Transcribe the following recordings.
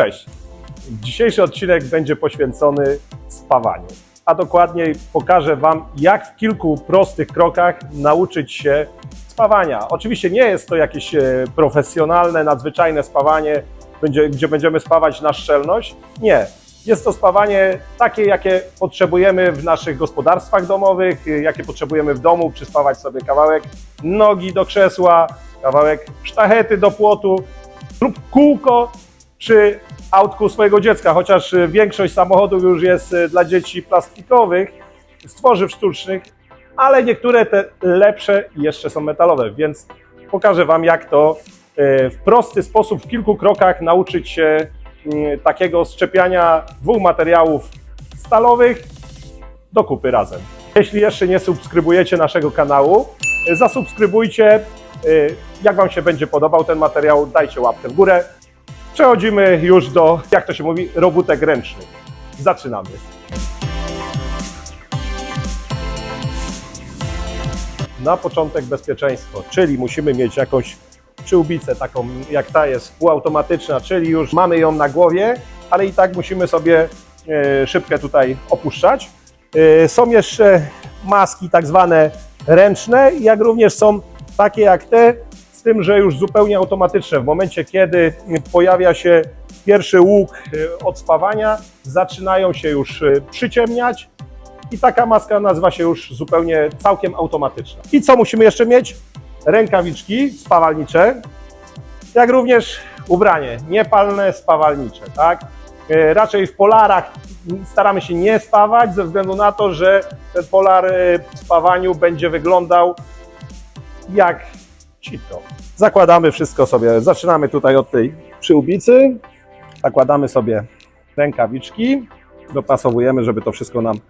Cześć! Dzisiejszy odcinek będzie poświęcony spawaniu, a dokładniej pokażę Wam, jak w kilku prostych krokach nauczyć się spawania. Oczywiście nie jest to jakieś e, profesjonalne, nadzwyczajne spawanie, gdzie będziemy spawać na szczelność. Nie. Jest to spawanie takie, jakie potrzebujemy w naszych gospodarstwach domowych, e, jakie potrzebujemy w domu, przyspawać sobie kawałek nogi do krzesła, kawałek sztachety do płotu lub kółko przy autku swojego dziecka, chociaż y, większość samochodów już jest y, dla dzieci plastikowych, z tworzyw sztucznych, ale niektóre te lepsze jeszcze są metalowe, więc pokażę Wam, jak to y, w prosty sposób, w kilku krokach nauczyć się takiego szczepiania dwóch materiałów stalowych do kupy razem. Jeśli jeszcze nie subskrybujecie naszego kanału, zasubskrybujcie. Jak Wam się będzie podobał ten materiał, dajcie łapkę w górę. Przechodzimy już do, jak to się mówi, robótek ręcznych. Zaczynamy. Na początek bezpieczeństwo, czyli musimy mieć jakąś przyłbicę taką jak ta jest półautomatyczna, czyli już mamy ją na głowie, ale i tak musimy sobie e, szybkę tutaj opuszczać. E, Są jeszcze maski tak zwane ręczne, jak również są takie jak te, z tym, że już zupełnie automatyczne. W momencie, kiedy pojawia się pierwszy łuk e, od spawania, zaczynają się już e, przyciemniać i taka maska nazywa się już zupełnie całkiem automatyczna. I co musimy jeszcze mieć? Rękawiczki spawalnicze, jak również ubranie niepalne, spawalnicze, tak? E, Raczej w polarach staramy się nie spawać ze względu na to, że ten polar w spawaniu będzie wyglądał jak Zakładamy wszystko sobie, zaczynamy tutaj od tej przyłbicy, zakładamy sobie rękawiczki, dopasowujemy, żeby to wszystko nam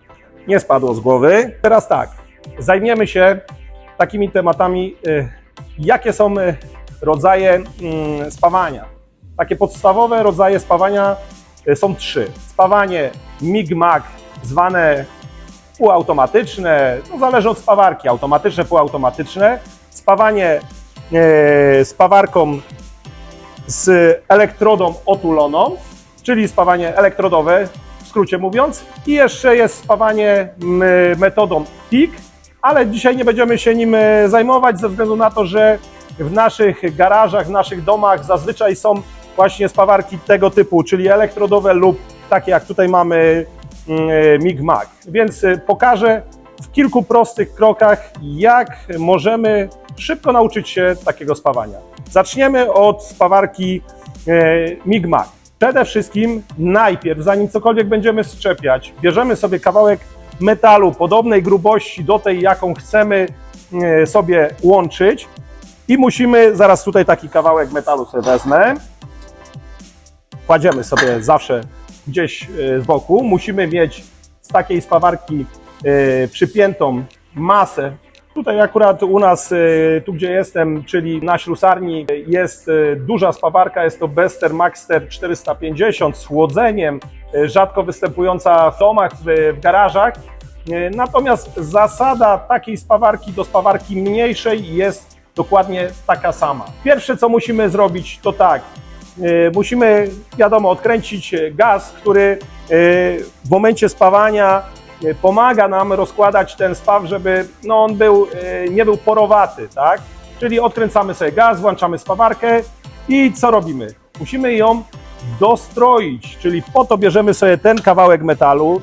nie spadło z głowy. Teraz tak, zajmiemy się takimi tematami, y, jakie są y, rodzaje mm, spawania. Takie podstawowe rodzaje spawania y, są trzy. Spawanie MIG-MAG, zwane półautomatyczne, no zależy od spawarki, automatyczne, półautomatyczne. Spawanie spawarką z elektrodą otuloną, czyli spawanie elektrodowe, w skrócie mówiąc. I jeszcze jest spawanie metodą PIK, ale dzisiaj nie będziemy się nim e, zajmować ze względu na to, że w naszych garażach, w naszych domach zazwyczaj są właśnie spawarki tego typu, czyli elektrodowe lub takie jak tutaj mamy mm, MIG-MAG. Więc e, pokażę w kilku prostych krokach, jak możemy szybko nauczyć się takiego spawania. Zaczniemy od spawarki e, MIG-MAG. Przede wszystkim najpierw, zanim cokolwiek będziemy szczepiać, bierzemy sobie kawałek metalu podobnej grubości do tej, jaką chcemy e, sobie łączyć i musimy, zaraz tutaj taki kawałek metalu sobie wezmę, kładziemy sobie zawsze gdzieś e, z boku. Musimy mieć z takiej spawarki przypiętą masę. Tutaj akurat u nas, e, tu gdzie jestem, czyli na ślusarni, jest e, duża spawarka, jest to Bester Maxter 450 z chłodzeniem, e, rzadko występująca w domach, w, garażach. Natomiast zasada takiej spawarki do spawarki mniejszej jest dokładnie taka sama. Pierwsze co musimy zrobić to tak, musimy, wiadomo, odkręcić gaz, który w momencie spawania pomaga nam rozkładać ten spaw, żeby no, on był, e, nie był porowaty, tak? Czyli odkręcamy sobie gaz, włączamy spawarkę i co robimy? Musimy ją dostroić, czyli po to bierzemy sobie ten kawałek metalu,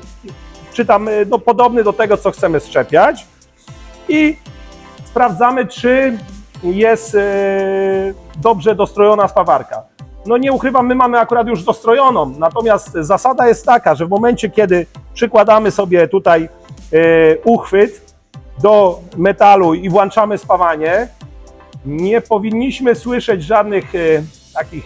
czy tam e, no, podobny do tego, co chcemy szczepiać i sprawdzamy, czy jest e, dobrze dostrojona spawarka. No nie ukrywam, my mamy akurat już dostrojoną, natomiast zasada jest taka, że w momencie, kiedy przykładamy sobie tutaj e, uchwyt do metalu i włączamy spawanie, nie powinniśmy słyszeć żadnych e, takich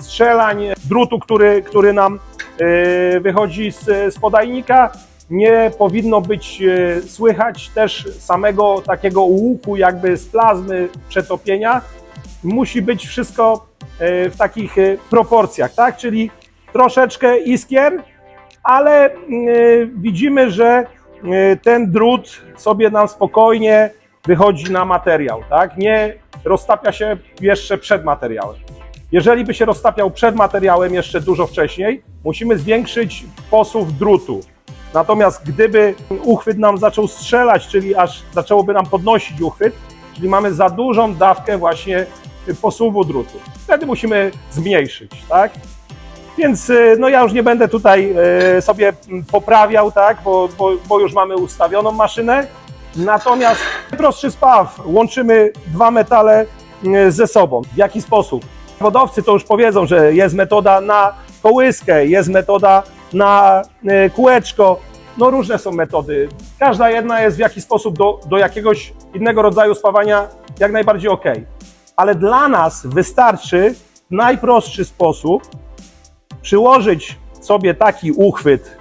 strzelań drutu, który, który nam e, wychodzi z, z podajnika. Nie powinno być słychać też samego takiego łuku jakby z plazmy przetopienia. Musi być wszystko w takich e, proporcjach, tak? Czyli troszeczkę iskier, ale e, widzimy, że e, ten drut sobie nam spokojnie wychodzi na materiał, tak? Nie roztapia się jeszcze przed materiałem. Jeżeli by się roztapiał przed materiałem jeszcze dużo wcześniej, musimy zwiększyć posuw drutu. Natomiast gdyby uchwyt nam zaczął strzelać, czyli aż zaczęłoby nam podnosić uchwyt, czyli mamy za dużą dawkę właśnie posuwu drutu, wtedy musimy zmniejszyć, tak? Więc y, no ja już nie będę tutaj y, sobie poprawiał, tak, bo, bo, bo już mamy ustawioną maszynę. Natomiast prostszy spaw, łączymy dwa metale y, ze sobą. W jaki sposób? Zawodowcy to już powiedzą, że jest metoda na kołyskę, jest metoda na kółeczko. No różne są metody. Każda jedna jest w jakiś sposób do, do jakiegoś innego rodzaju spawania jak najbardziej ok. Ale dla nas wystarczy najprostszy sposób, przyłożyć sobie taki uchwyt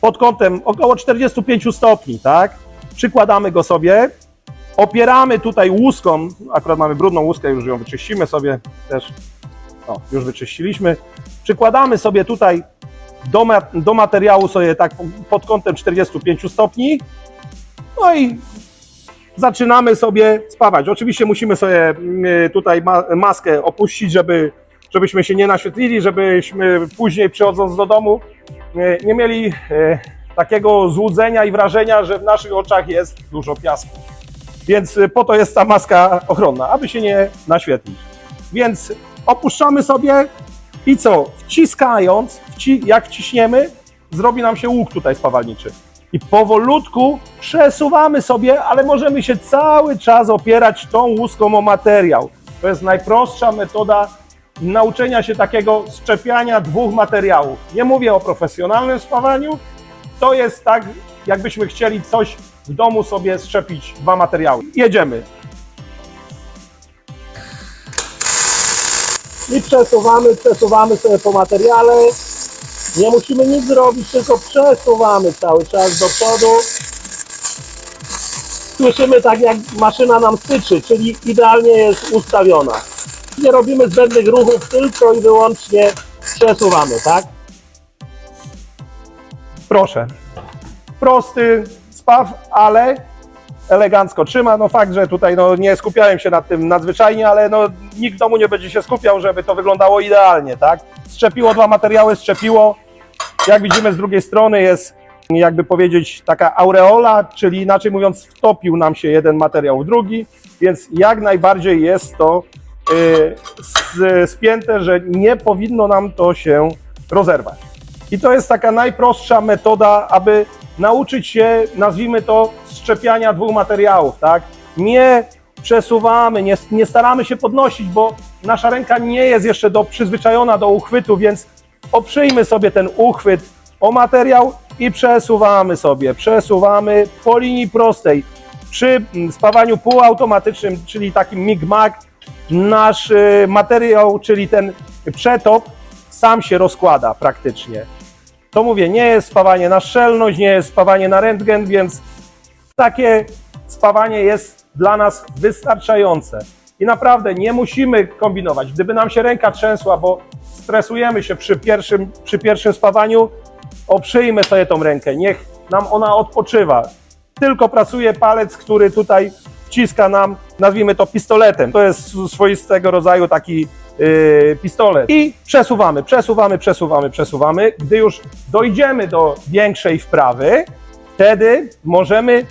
pod kątem około 45 stopni, tak? Przykładamy go sobie, opieramy tutaj łuską, akurat mamy brudną łuskę, już ją wyczyścimy sobie też. O, już wyczyściliśmy. Przykładamy sobie tutaj do, do materiału sobie tak pod kątem 45 stopni. No i zaczynamy sobie spawać. Oczywiście musimy sobie mm, tutaj ma maskę opuścić, żeby, żebyśmy się nie naświetlili, żebyśmy później przychodząc do domu e, nie mieli e, takiego złudzenia i wrażenia, że w naszych oczach jest dużo piasku. Więc po to jest ta maska ochronna, aby się nie naświetlić. Więc opuszczamy sobie i co? Wciskając, wci jak wciśniemy, zrobi nam się łuk tutaj spawalniczy. I powolutku przesuwamy sobie, ale możemy się cały czas opierać tą łuską o materiał. To jest najprostsza metoda nauczenia się takiego szczepiania dwóch materiałów. Nie mówię o profesjonalnym spawaniu, to jest tak, jakbyśmy chcieli coś w domu sobie szczepić dwa materiały. Jedziemy. I przesuwamy, przesuwamy sobie po materiale. Nie musimy nic zrobić, tylko przesuwamy cały czas do przodu. Słyszymy tak, jak maszyna nam syczy, czyli idealnie jest ustawiona. Nie robimy zbędnych ruchów, tylko i wyłącznie przesuwamy, tak? Proszę. Prosty spaw, ale elegancko trzyma. No fakt, że tutaj no, nie skupiałem się nad tym nadzwyczajnie, ale no, nikt w domu nie będzie się skupiał, żeby to wyglądało idealnie, tak? Szczepiło dwa materiały, szczepiło. Jak widzimy z drugiej strony jest jakby powiedzieć taka aureola, czyli inaczej mówiąc wtopił nam się jeden materiał w drugi, więc jak najbardziej jest to yy, spięte, że nie powinno nam to się rozerwać. I to jest taka najprostsza metoda, aby nauczyć się, nazwijmy to, szczepiania dwóch materiałów, tak? Nie przesuwamy, nie, nie staramy się podnosić, bo nasza ręka nie jest jeszcze do, przyzwyczajona do uchwytu, więc oprzyjmy sobie ten uchwyt o materiał i przesuwamy sobie, przesuwamy po linii prostej. Przy mm, spawaniu półautomatycznym, czyli takim mig-mag, nasz y, materiał, czyli ten przetop, sam się rozkłada praktycznie. To mówię, nie jest spawanie na szczelność, nie jest spawanie na rentgen, więc takie spawanie jest dla nas wystarczające. I naprawdę nie musimy kombinować. Gdyby nam się ręka trzęsła, bo stresujemy się przy pierwszym, przy pierwszym spawaniu, oprzyjmy sobie tą rękę, niech nam ona odpoczywa. Tylko pracuje palec, który tutaj wciska nam, nazwijmy to pistoletem. To jest swoistego rodzaju taki yy, pistolet. I przesuwamy, przesuwamy, przesuwamy, przesuwamy. Gdy już dojdziemy do większej wprawy, wtedy możemy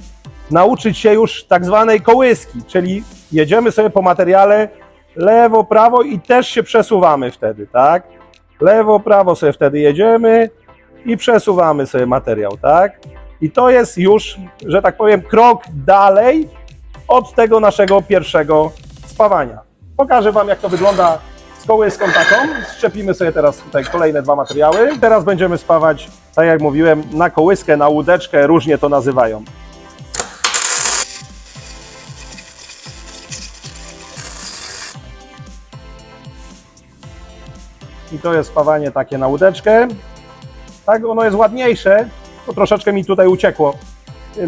nauczyć się już tak zwanej kołyski, czyli jedziemy sobie po materiale lewo, prawo i też się przesuwamy wtedy, tak? Lewo, prawo sobie wtedy jedziemy i przesuwamy sobie materiał, tak? I to jest już, że tak powiem, krok dalej od tego naszego pierwszego spawania. Pokażę Wam, jak to wygląda z kołyską taką. Szczepimy sobie teraz tutaj kolejne dwa materiały. Teraz będziemy spawać, tak jak mówiłem, na kołyskę, na łódeczkę, różnie to nazywają. I to jest spawanie takie na łódeczkę. Tak, ono jest ładniejsze, to troszeczkę mi tutaj uciekło.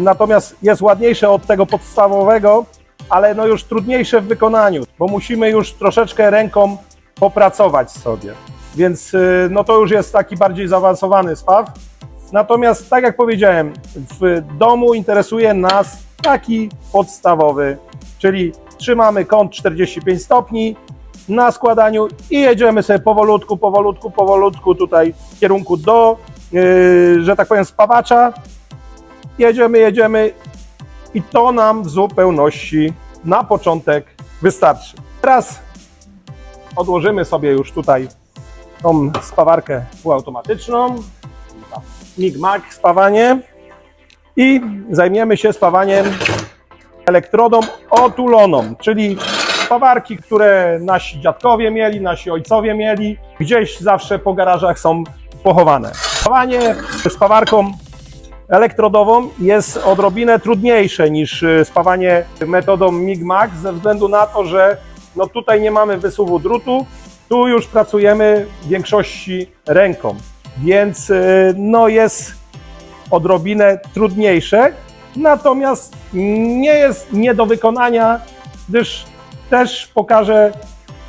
Natomiast jest ładniejsze od tego podstawowego, ale no już trudniejsze w wykonaniu, bo musimy już troszeczkę ręką popracować sobie. Więc y, no to już jest taki bardziej zaawansowany spaw. Natomiast tak jak powiedziałem, w domu interesuje nas taki podstawowy, czyli trzymamy kąt 45 stopni na składaniu i jedziemy sobie powolutku, powolutku, powolutku tutaj w kierunku do, yy, że tak powiem, spawacza. Jedziemy, jedziemy i to nam w zupełności na początek wystarczy. Teraz odłożymy sobie już tutaj tą spawarkę półautomatyczną, Migmag spawanie i zajmiemy się spawaniem elektrodą otuloną, czyli spawarki, które nasi dziadkowie mieli, nasi ojcowie mieli, gdzieś zawsze po garażach są pochowane. Spawanie spawarką elektrodową jest odrobinę trudniejsze niż y, spawanie metodą MIG-MAG ze względu na to, że no tutaj nie mamy wysuwu drutu, tu już pracujemy w większości ręką, więc y, no jest odrobinę trudniejsze, natomiast nie jest nie do wykonania, gdyż też pokażę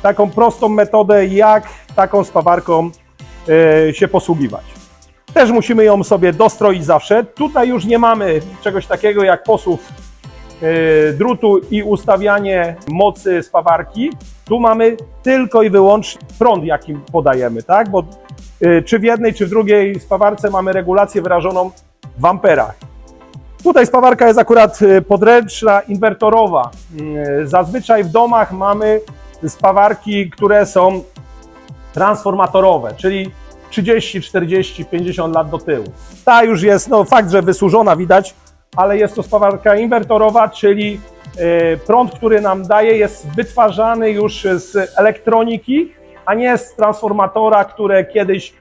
taką prostą metodę, jak taką spawarką y, się posługiwać. Też musimy ją sobie dostroić zawsze. Tutaj już nie mamy czegoś takiego jak posuw e, drutu i ustawianie mocy spawarki. Tu mamy tylko i wyłącznie prąd, jaki podajemy, tak? Bo e, czy w jednej, czy w drugiej spawarce mamy regulację wyrażoną w amperach. Tutaj spawarka jest akurat e, podręczna, inwertorowa. Mm, Zazwyczaj w domach mamy spawarki, które są transformatorowe, czyli 30, 40, 50 lat do tyłu. Ta już jest, no fakt, że wysłużona widać, ale jest to spawarka inwertorowa, czyli e, prąd, który nam daje, jest wytwarzany już z elektroniki, a nie z transformatora, które kiedyś,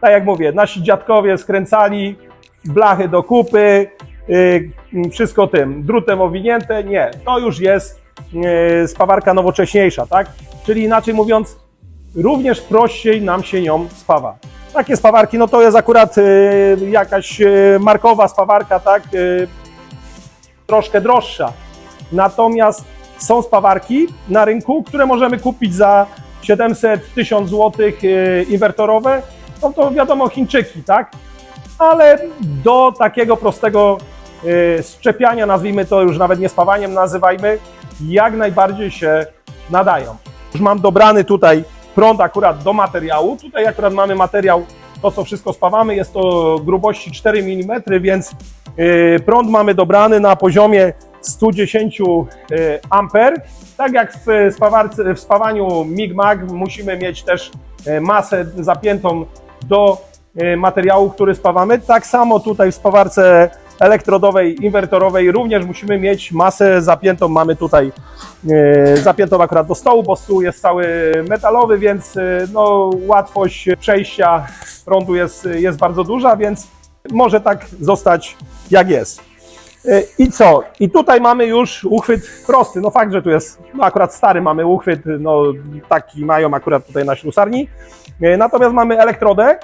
tak jak mówię, nasi dziadkowie skręcali blachy do kupy, e, wszystko tym, drutem owinięte. Nie, to już jest e, spawarka nowocześniejsza, tak? Czyli inaczej mówiąc, również prościej nam się nią spawa. Takie spawarki, no to jest akurat y, jakaś markowa spawarka, tak, troszkę droższa. Natomiast są spawarki na rynku, które możemy kupić za 700-1000 zł inwertorowe. No to wiadomo Chińczyki, tak? Ale do takiego prostego szczepiania, nazwijmy to już nawet nie spawaniem, nazywajmy, jak najbardziej się nadają. Już mam dobrany tutaj prąd akurat do materiału. Tutaj akurat mamy materiał, to co wszystko spawamy, jest to grubości 4 mm, więc yy, prąd mamy dobrany na poziomie 110 yy, amper. Tak jak w, spawarce, w spawaniu MIG-MAG musimy mieć też masę zapiętą do materiału, który spawamy. Tak samo tutaj w spawarce elektrodowej, inwertorowej również musimy mieć masę zapiętą. Mamy tutaj e, zapiętą akurat do stołu, bo stół jest cały metalowy, więc e, no, łatwość przejścia prądu jest, jest bardzo duża, więc może tak zostać jak jest. E, I co? I tutaj mamy już uchwyt prosty. No fakt, że tu jest, no akurat stary mamy uchwyt, no taki mają akurat tutaj na ślusarni. Natomiast mamy elektrodę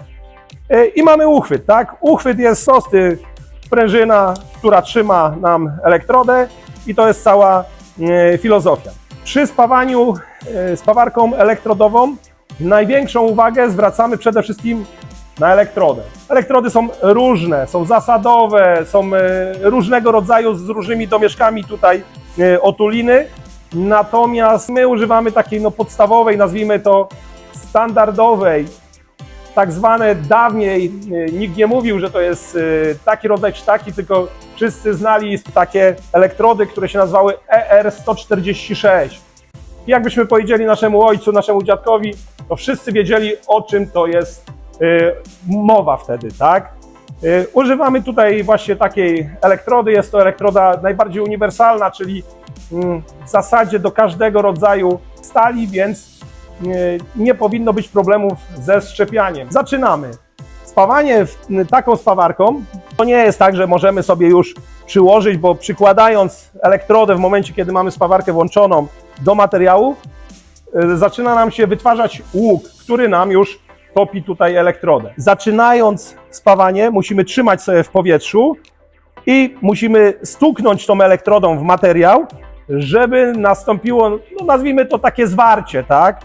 i mamy uchwyt, tak? Uchwyt jest prosty, sprężyna, która trzyma nam elektrodę i to jest cała e, filozofia. Przy spawaniu e, spawarką elektrodową największą uwagę zwracamy przede wszystkim na elektrodę. Elektrody są różne, są zasadowe, są e, różnego rodzaju z różnymi domieszkami tutaj e, otuliny. Natomiast my używamy takiej no, podstawowej, nazwijmy to standardowej, tak zwane dawniej, e, nikt nie mówił, że to jest e, taki rodzaj czy taki, tylko wszyscy znali takie elektrody, które się nazywały E ER146. I jakbyśmy powiedzieli naszemu ojcu, naszemu dziadkowi, to wszyscy wiedzieli, o czym to jest y, mowa wtedy, tak? Y, Używamy tutaj właśnie takiej elektrody. Jest to elektroda najbardziej uniwersalna, czyli mm, w zasadzie do każdego rodzaju stali, więc y, nie powinno być problemów ze szczepianiem. Zaczynamy. Spawanie taką spawarką to nie jest tak, że możemy sobie już przyłożyć, bo przykładając elektrodę w momencie, kiedy mamy spawarkę włączoną do materiału, y, zaczyna nam się wytwarzać łuk, który nam już topi tutaj elektrodę. Zaczynając spawanie, musimy trzymać sobie w powietrzu i musimy stuknąć tą elektrodą w materiał, żeby nastąpiło, no nazwijmy to takie zwarcie, tak?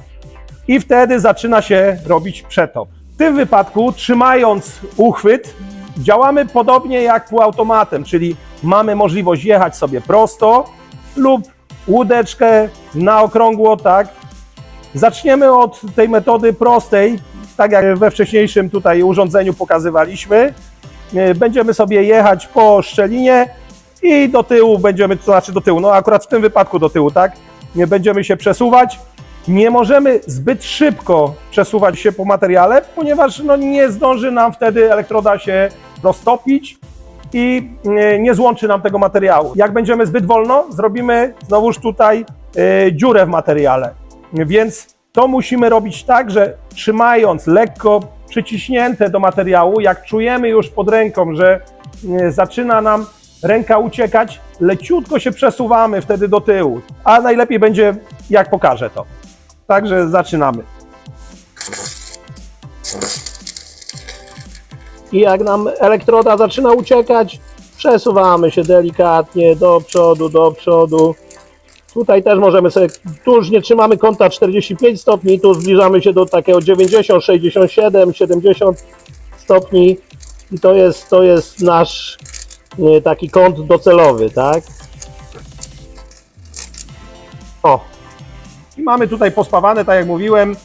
I wtedy zaczyna się robić przetop. W tym wypadku, trzymając uchwyt, działamy podobnie jak półautomatem, czyli mamy możliwość jechać sobie prosto lub łódeczkę na okrągło, tak? Zaczniemy od tej metody prostej, tak jak we wcześniejszym tutaj urządzeniu pokazywaliśmy. E, Będziemy sobie jechać po szczelinie i do tyłu będziemy, to znaczy do tyłu, no akurat w tym wypadku do tyłu, tak? Nie będziemy się przesuwać. Nie możemy zbyt szybko przesuwać się po materiale, ponieważ no, nie zdąży nam wtedy elektroda się roztopić i e, nie złączy nam tego materiału. Jak będziemy zbyt wolno, zrobimy znowuż tutaj e, dziurę w materiale. Więc to musimy robić tak, że trzymając lekko przyciśnięte do materiału, jak czujemy już pod ręką, że e, zaczyna nam ręka uciekać, leciutko się przesuwamy wtedy do tyłu. A najlepiej będzie, jak pokażę to. Także zaczynamy. I jak nam elektroda zaczyna uciekać, przesuwamy się delikatnie do przodu, do przodu. Tutaj też możemy sobie, tu już nie trzymamy kąta 45 stopni, tu zbliżamy się do takiego 90, 67, 70 stopni i to jest, to jest nasz e, taki kąt docelowy, tak? O. I mamy tutaj pospawane, tak jak mówiłem,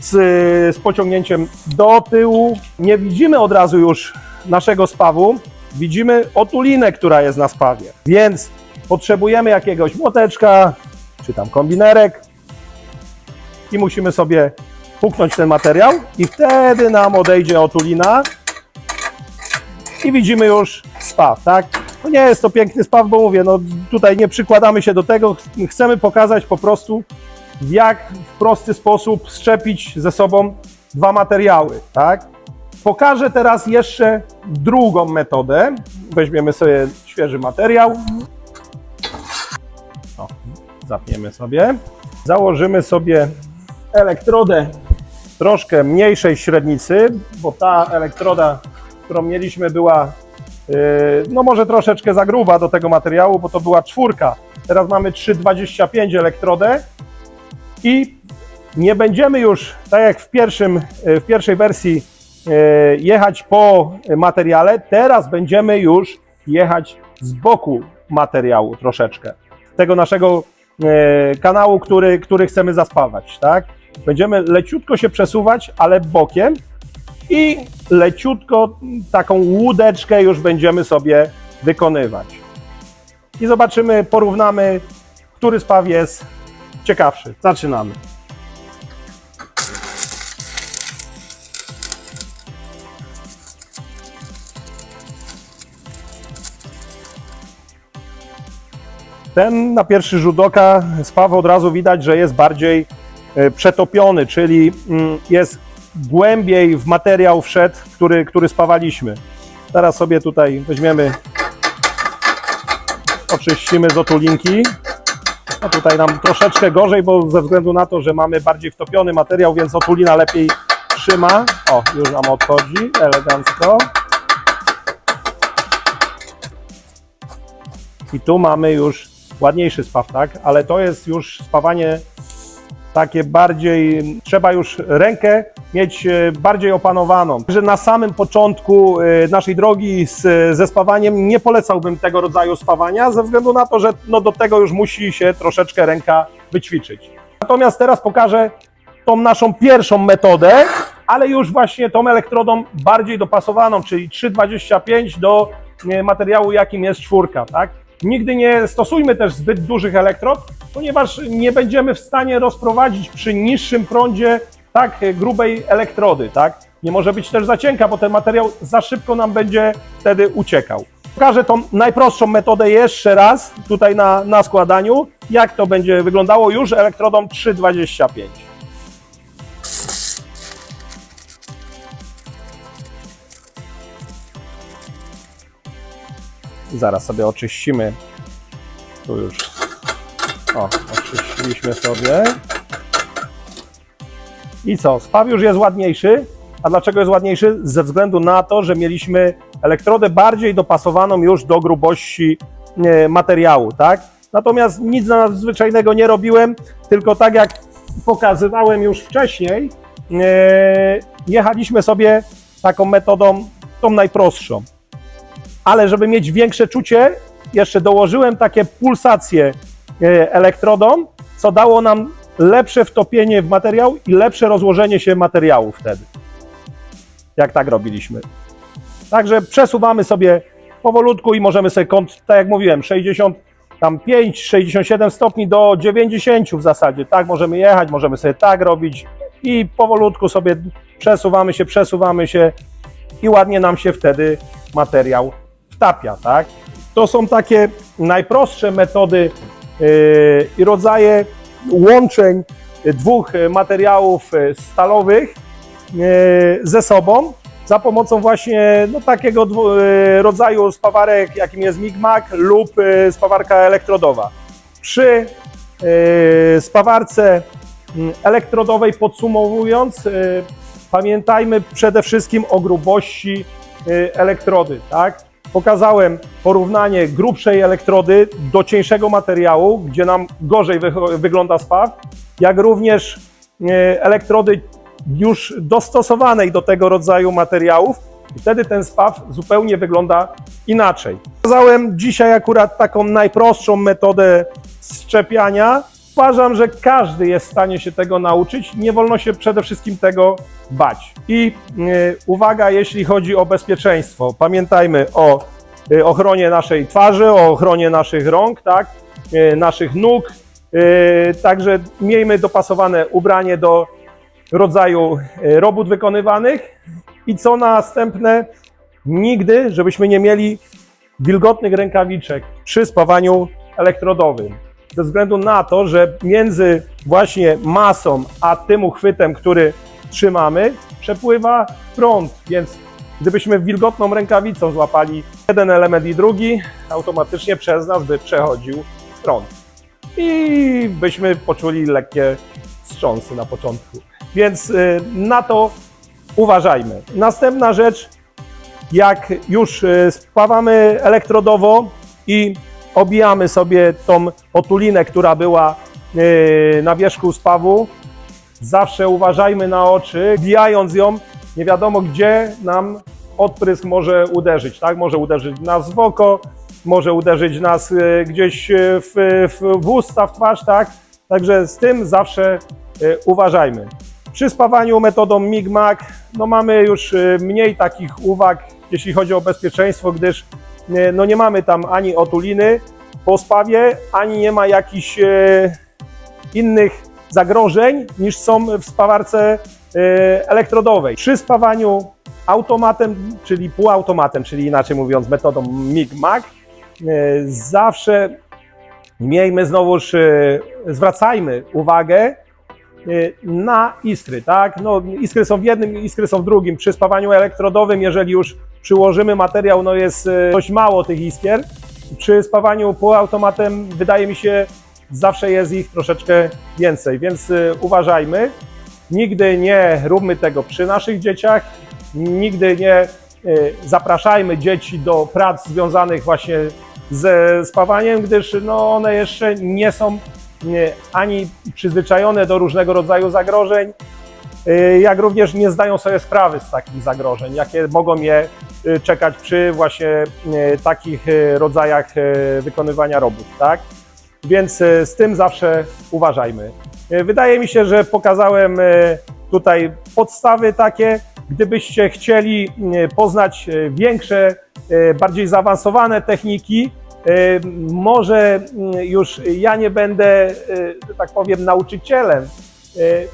z, z pociągnięciem do tyłu. Nie widzimy od razu już naszego spawu, widzimy otulinę, która jest na spawie. Więc potrzebujemy jakiegoś młoteczka, czy tam kombinerek i musimy sobie puknąć ten materiał i wtedy nam odejdzie otulina i widzimy już spaw, tak? No nie jest to piękny spaw, bo mówię, no tutaj nie przykładamy się do tego, ch- chcemy pokazać po prostu w jak w prosty sposób szczepić ze sobą dwa materiały, tak? Pokażę teraz jeszcze drugą metodę. Weźmiemy sobie świeży materiał. O, zapniemy sobie. Założymy sobie elektrodę troszkę mniejszej średnicy, bo ta elektroda, którą mieliśmy była yy, no może troszeczkę za gruba do tego materiału, bo to była czwórka. Teraz mamy 3,25 elektrodę i nie będziemy już, tak jak w, pierwszym, e, w pierwszej wersji, e, jechać po materiale, teraz będziemy już jechać z boku materiału troszeczkę. Tego naszego e, kanału, który, który chcemy zaspawać, tak? Będziemy leciutko się przesuwać, ale bokiem i leciutko taką łódeczkę już będziemy sobie wykonywać. I zobaczymy, porównamy, który spaw jest ciekawszy. Zaczynamy. Ten na pierwszy rzut oka spaw od razu widać, że jest bardziej e, przetopiony, czyli mm, jest głębiej w materiał wszedł, który, który spawaliśmy. Teraz sobie tutaj weźmiemy, oczyścimy z otulinki. No tutaj nam troszeczkę gorzej, bo ze względu na to, że mamy bardziej wtopiony materiał, więc otulina lepiej trzyma. O, już nam odchodzi, elegancko. I tu mamy już ładniejszy spaw, tak? Ale to jest już spawanie takie bardziej, trzeba już rękę mieć e, bardziej opanowaną. Że na samym początku e, naszej drogi z, ze spawaniem nie polecałbym tego rodzaju spawania, ze względu na to, że no do tego już musi się troszeczkę ręka wyćwiczyć. Natomiast teraz pokażę tą naszą pierwszą metodę, ale już właśnie tą elektrodą bardziej dopasowaną, czyli 3,25 do e, materiału, jakim jest czwórka, tak? Nigdy nie stosujmy też zbyt dużych elektrod, ponieważ nie będziemy w stanie rozprowadzić przy niższym prądzie tak grubej elektrody, tak? Nie może być też za cienka, bo ten materiał za szybko nam będzie wtedy uciekał. Pokażę tą najprostszą metodę jeszcze raz tutaj na, na składaniu, jak to będzie wyglądało już elektrodą 3,25. Zaraz sobie oczyścimy. Tu już. O, oczyściliśmy sobie. I co? Spaw już jest ładniejszy. A dlaczego jest ładniejszy? Ze względu na to, że mieliśmy elektrodę bardziej dopasowaną już do grubości e, materiału, tak? Natomiast nic nadzwyczajnego nie robiłem, tylko tak jak pokazywałem już wcześniej, e, jechaliśmy sobie taką metodą, tą najprostszą ale żeby mieć większe czucie, jeszcze dołożyłem takie pulsacje e, elektrodą, co dało nam lepsze wtopienie w materiał i lepsze rozłożenie się materiału wtedy. Jak tak robiliśmy. Także przesuwamy sobie powolutku i możemy sobie kąt, tak jak mówiłem, 60 tam 5, 67 stopni do 90 w zasadzie. Tak możemy jechać, możemy sobie tak robić i powolutku sobie przesuwamy się, przesuwamy się i ładnie nam się wtedy materiał wtapia, tak? To są takie najprostsze metody yy, i rodzaje łączeń dwóch materiałów yy, stalowych yy, ze sobą za pomocą właśnie no, takiego rodzaju spawarek, jakim jest Migmac lub spawarka elektrodowa. Przy spawarce mm, elektrodowej podsumowując, pamiętajmy przede wszystkim o grubości elektrody, tak? Pokazałem porównanie grubszej elektrody do cieńszego materiału, gdzie nam gorzej wygląda spaw, jak również e, elektrody już dostosowanej do tego rodzaju materiałów. Wtedy ten spaw zupełnie wygląda inaczej. Pokazałem dzisiaj akurat taką najprostszą metodę szczepiania. Uważam, że każdy jest w stanie się tego nauczyć. Nie wolno się przede wszystkim tego bać. I e, uwaga, jeśli chodzi o bezpieczeństwo. Pamiętajmy o e, ochronie naszej twarzy, o ochronie naszych rąk, tak, e, naszych nóg. Także miejmy dopasowane ubranie do rodzaju robót wykonywanych. I co następne, nigdy, żebyśmy nie mieli wilgotnych rękawiczek przy spawaniu elektrodowym. Ze względu na to, że między właśnie masą a tym uchwytem, który trzymamy, przepływa prąd, więc gdybyśmy wilgotną rękawicą złapali jeden element i drugi, automatycznie przez nas by przechodził prąd. I byśmy poczuli lekkie wstrząsy na początku. Więc y, na to uważajmy. Następna rzecz, jak już y, spawamy elektrodowo i obijamy sobie tą otulinę, która była y, na wierzchu spawu, zawsze uważajmy na oczy, wbijając ją, nie wiadomo gdzie nam odprysk może uderzyć, tak? Może uderzyć nas w oko, może uderzyć nas y, gdzieś y, w, w, w usta, w twarz, tak? Także z tym zawsze uważajmy. Przy spawaniu metodą Migmac no mamy już mniej takich uwag, jeśli chodzi o bezpieczeństwo, gdyż no nie mamy tam ani otuliny po spawie, ani nie ma jakichś y, innych zagrożeń niż są w spawarce y, elektrodowej. Przy spawaniu automatem, czyli półautomatem, czyli inaczej mówiąc metodą MIG-MAG, zawsze miejmy znowuż, zwracajmy uwagę na iskry, tak? No, iskry są w jednym, iskry są w drugim. Przy spawaniu elektrodowym, jeżeli już przyłożymy materiał, no jest y, dość mało tych iskier. Przy spawaniu półautomatem wydaje mi się, zawsze jest ich troszeczkę więcej, więc y, uważajmy. Nigdy nie róbmy tego przy naszych dzieciach, nigdy nie y, zapraszajmy dzieci do prac związanych właśnie ze spawaniem, gdyż no, one jeszcze nie są ani przyzwyczajone do różnego rodzaju zagrożeń, jak również nie zdają sobie sprawy z takich zagrożeń, jakie mogą je czekać przy właśnie y, takich y, rodzajach y, wykonywania robót, tak? Więc y, z tym zawsze uważajmy. Y, Wydaje mi się, że pokazałem y, tutaj podstawy takie. Gdybyście chcieli y, poznać y, większe, y, bardziej zaawansowane techniki, y, może y, już ja nie będę, y, że tak powiem, nauczycielem, y,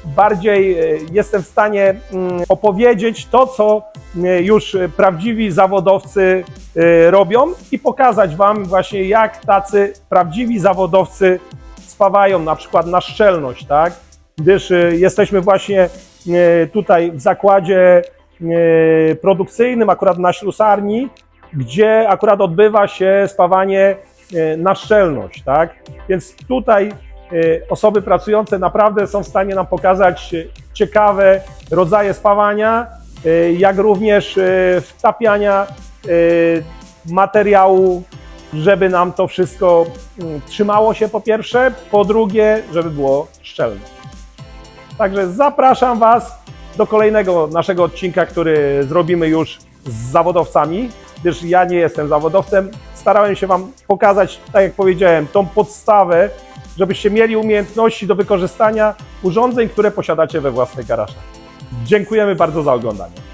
bardziej y, jestem w stanie mm, opowiedzieć to, co y, już prawdziwi zawodowcy robią i pokazać Wam właśnie, jak tacy prawdziwi zawodowcy spawają na przykład na szczelność, tak? Gdyż jesteśmy właśnie tutaj w zakładzie produkcyjnym, akurat na ślusarni, gdzie akurat odbywa się spawanie na szczelność, tak? Więc tutaj osoby pracujące naprawdę są w stanie nam pokazać y, ciekawe rodzaje spawania, y, jak również y, wtapiania y, materiału, żeby nam to wszystko mm, trzymało się po pierwsze, po drugie, żeby było szczelne. Także zapraszam Was do kolejnego naszego odcinka, który zrobimy już z zawodowcami, gdyż ja nie jestem zawodowcem. Starałem się Wam pokazać, tak jak powiedziałem, tą podstawę, żebyście mieli umiejętności do wykorzystania urządzeń, które posiadacie we własnych garażach. Dziękujemy bardzo za oglądanie.